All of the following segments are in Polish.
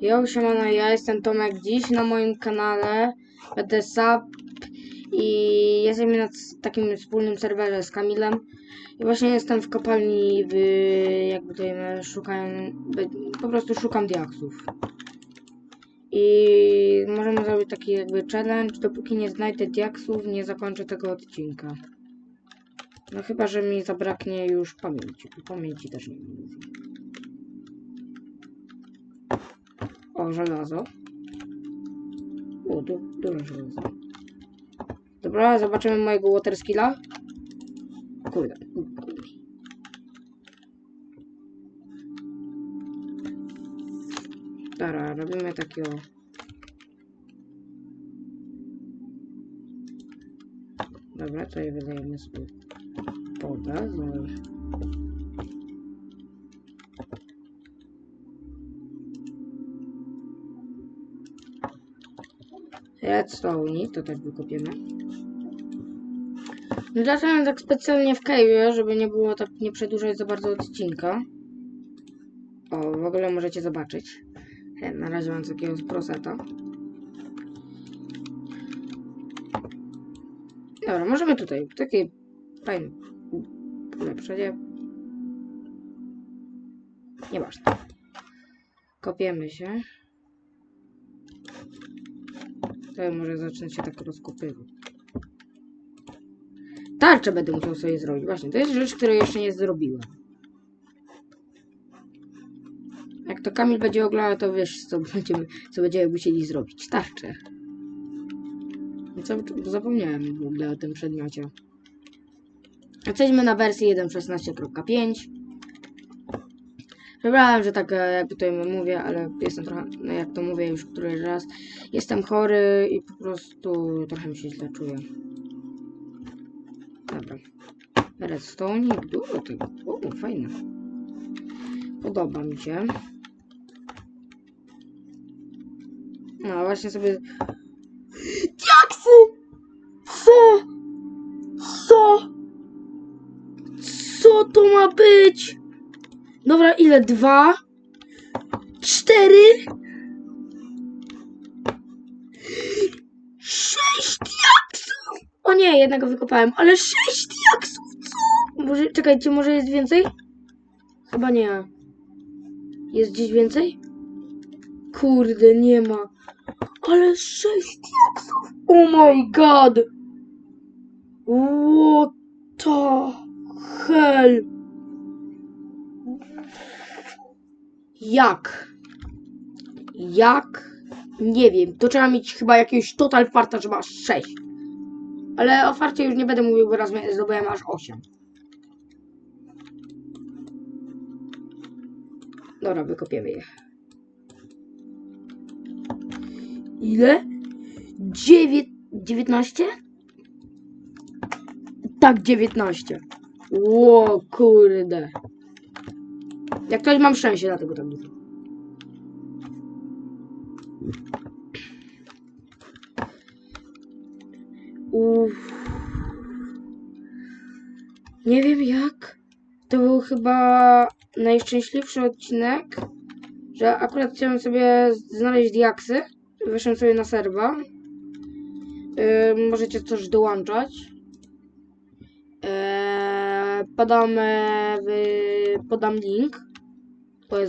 Jo, siemano, ja jestem Tomek. Dziś na moim kanale będę i jesteśmy na takim wspólnym serwerze z Kamilem. I właśnie jestem w kopalni, w, jakby szukają, by- po prostu szukam diaksów. I możemy zrobić taki jakby challenge, dopóki nie znajdę diaksów, nie zakończę tego odcinka. No chyba, że mi zabraknie już pamięci. Pamięci też nie mam. Żelazo. O, du dużo żelaza. Dobra, zobaczymy mojego water skilla. Kurde. Dobra, robimy takiego. Dobra, tutaj wydajemy sobie wodę. Zaraz. Redstone, to też wykopiemy. No Dlaczego tak specjalnie w cave, żeby nie było tak nie przedłużać za bardzo odcinka. O, w ogóle możecie zobaczyć. Na razie mam takiego proseta. Dobra, możemy tutaj. Takie fajne ulepszenie. Nieważne. Kopiemy się. To może zacznę się tak rozkopywać. Tarczę będę musiał sobie zrobić. Właśnie, to jest rzecz, której jeszcze nie zrobiłem. Jak to Kamil będzie oglądał, to wiesz, co będziemy, co będziemy musieli zrobić. Tarczę. No Co, zapomniałem w ogóle o tym przedmiocie. Jesteśmy na wersji 1.16.5. Przepraszam, że tak e, jakby tutaj mówię, ale jestem trochę, no jak to mówię już któryś raz, jestem chory i po prostu trochę mi się źle czuję. Dobra. Redstone, dużo tego. O, fajne. Podoba mi się. No, właśnie sobie... Diaksy! Co? Co? Co to ma być? Dobra, ile? Dwa? Cztery? Sześć diaksów! O nie, jednego wykopałem, ale sześć diaksów, co? Może, czekajcie, może jest więcej? Chyba nie. Jest gdzieś więcej? Kurde, nie ma. Ale sześć diaksów! Oh my god! What the hell? Jak? Jak? Nie wiem. To trzeba mieć chyba jakiegoś total farta, że masz 6. Ale o farcie już nie będę mówił, bo raz zdobyłem aż 8. Dobra, wykopiemy je. Ile? Dziewię... 19? Tak, 19. Ło, kurde. Jak ktoś mam szczęście, dlatego tak dużo. Uff. Nie wiem jak. To był chyba najszczęśliwszy odcinek, że akurat chciałem sobie znaleźć diaksy. Wyszłem sobie na serwa. Yy, możecie też dołączać. Eee, podam, w, podam link. Mój.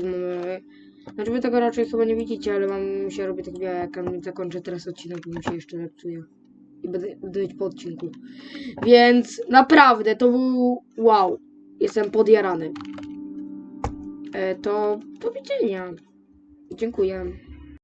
Znaczy wy tego raczej chyba nie widzicie, ale mam się robić tak białe, jak zakończę teraz odcinek, bo mi się jeszcze lepsuje. I będę, będę mieć po odcinku. Więc naprawdę to był wow. Jestem podjarany. E, to do widzenia. Dziękuję.